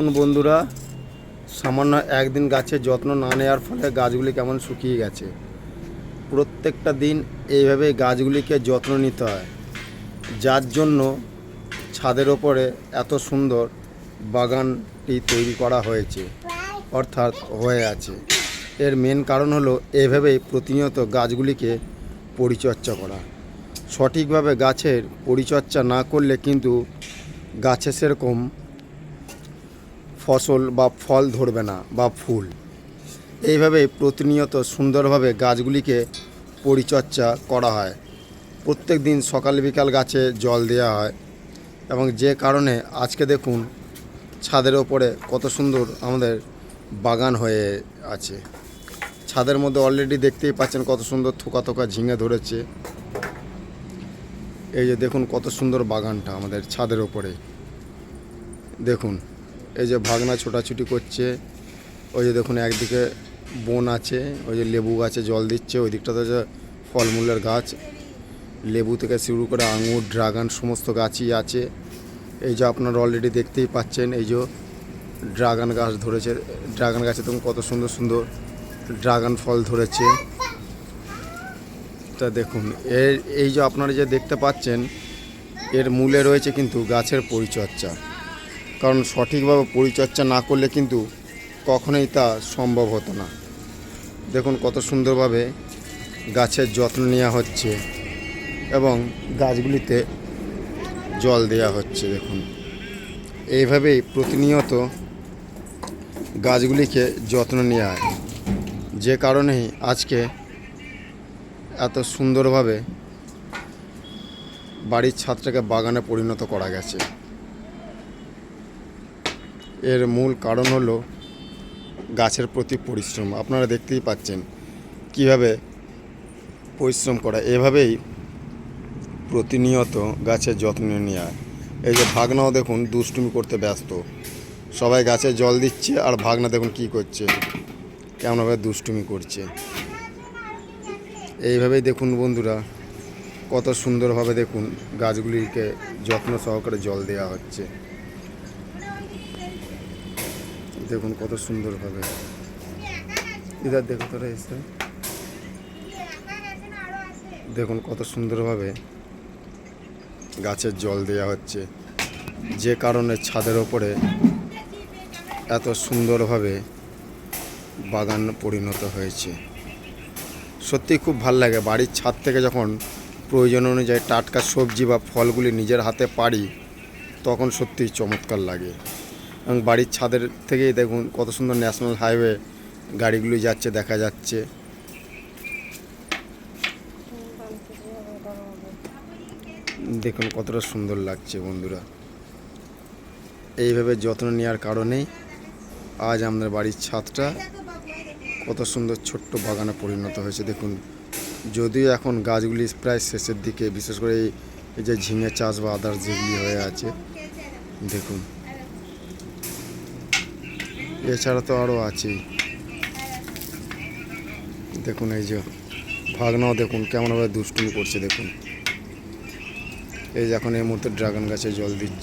দেখুন বন্ধুরা, সামান্য একদিন গাছের যত্ন না নেওয়ার ফলে গাছগুলি কেমন শুকিয়ে গেছে। প্রত্যেকটা দিন এইভাবে গাছগুলিকে যত্ন নিতে হয়। যার জন্য ছাদের ওপরে এত সুন্দর বাগানটি তৈরি করা হয়েছে, অর্থাৎ হয়ে আছে। এর মেন কারণ হলো এভাবেই প্রতিনিয়ত গাছগুলিকে পরিচর্যা করা। সঠিকভাবে গাছের পরিচর্যা না করলে কিন্তু গাছে সেরকম ফসল বা ফল ধরবে না বা ফুল। এইভাবে প্রতিনিয়ত সুন্দরভাবে গাছগুলিকে পরিচর্যা করা হয়। প্রত্যেক দিন সকাল বিকাল গাছে জল দেওয়া হয় এবং যে কারণে আজকে দেখুন ছাদের ওপরে কত সুন্দর আমাদের বাগান হয়ে আছে। ছাদের মধ্যে অলরেডি দেখতেই পাচ্ছেন কত সুন্দর থোকা থোকা ঝিঙে ধরেছে। এই যে দেখুন কত সুন্দর বাগানটা আমাদের ছাদের ওপরে। দেখুন। এই যে ভাগনা ছোটাছুটি করছে, ওই যে দেখুন একদিকে বন আছে, ওই যে লেবু গাছে জল দিচ্ছে, ওই দিকটাতে যে ফলমূলের গাছ, লেবু থেকে শুরু করে আঙুর, ড্রাগন সমস্ত গাছই আছে। এই যে আপনারা অলরেডি দেখতেই পাচ্ছেন, এই যে ড্রাগন গাছ ধরেছে, ড্রাগন গাছে দেখুন কত সুন্দর সুন্দর ড্রাগন ফল ধরেছে। তা দেখুন, এর, এই যে আপনারা যে দেখতে পাচ্ছেন, এর মূলে রয়েছে কিন্তু গাছের পরিচর্যা। কারণ সঠিকভাবে পরিচর্যা না করলে কিন্তু কখনোই তা সম্ভব হতো না। দেখুন কত সুন্দরভাবে গাছের যত্ন নেওয়া হচ্ছে এবং গাছগুলিতে জল দেওয়া হচ্ছে, দেখুন। এইভাবেই প্রতিনিয়ত গাছগুলিকে যত্ন নেওয়া হয়। যে কারণেই আজকে এত সুন্দরভাবে বাড়ির ছাদটাকে বাগানে পরিণত করা গেছে। এর মূল কারণ হলো গাছের প্রতি পরিশ্রম। আপনারা দেখতেই পাচ্ছেন কীভাবে পরিশ্রম করা। এভাবেই প্রতিনিয়ত গাছের যত্ন নেওয়া। এই যে ভাগনাও দেখুন দুষ্টুমি করতে ব্যস্ত। সবাই গাছে জল দিচ্ছে আর ভাগনা দেখুন কি করছে। কেমনভাবে দুষ্টুমি করছে। এইভাবেই দেখুন বন্ধুরা, কত সুন্দরভাবে দেখুন গাছগুলিকে যত্ন সহকারে জল দেওয়া হচ্ছে। দেখুন কত সুন্দরভাবে। ইধার দেখো তোরা এসে। দেখুন কত সুন্দরভাবে গাছের জল দেওয়া হচ্ছে। যে কারণে ছাদের ওপরে এত সুন্দরভাবে বাগান পরিণত হয়েছে। সত্যি খুব ভালো লাগে। বাড়ির ছাদ থেকে যখন প্রয়োজন অনুযায়ী টাটকা সবজি বা ফলগুলি নিজের হাতে পারি তখন সত্যি চমৎকার লাগে। এবং বাড়ির ছাদের থেকেই দেখুন কত সুন্দর ন্যাশনাল হাইওয়ে গাড়িগুলি যাচ্ছে, দেখা যাচ্ছে। দেখুন কতটা সুন্দর লাগছে বন্ধুরা। এইভাবে যত্ন নেওয়ার কারণেই আজ আমাদের বাড়ির ছাদটা কত সুন্দর ছোট্ট বাগানে পরিণত হয়েছে। দেখুন, যদিও এখন গাছগুলি প্রায় শেষের দিকে, বিশেষ করে এই যে ঝিঙে চাষ বা আদার্স যেগুলি হয়ে আছে, দেখুন। এছাড়া তো আরও আছেই। দেখুন এই যে, ভাগনাও দেখুন, কেমনভাবে দুষ্টুমি করছে দেখুন। এই যে এখন এই মুহূর্তে ড্রাগন গাছে জল দিচ্ছে।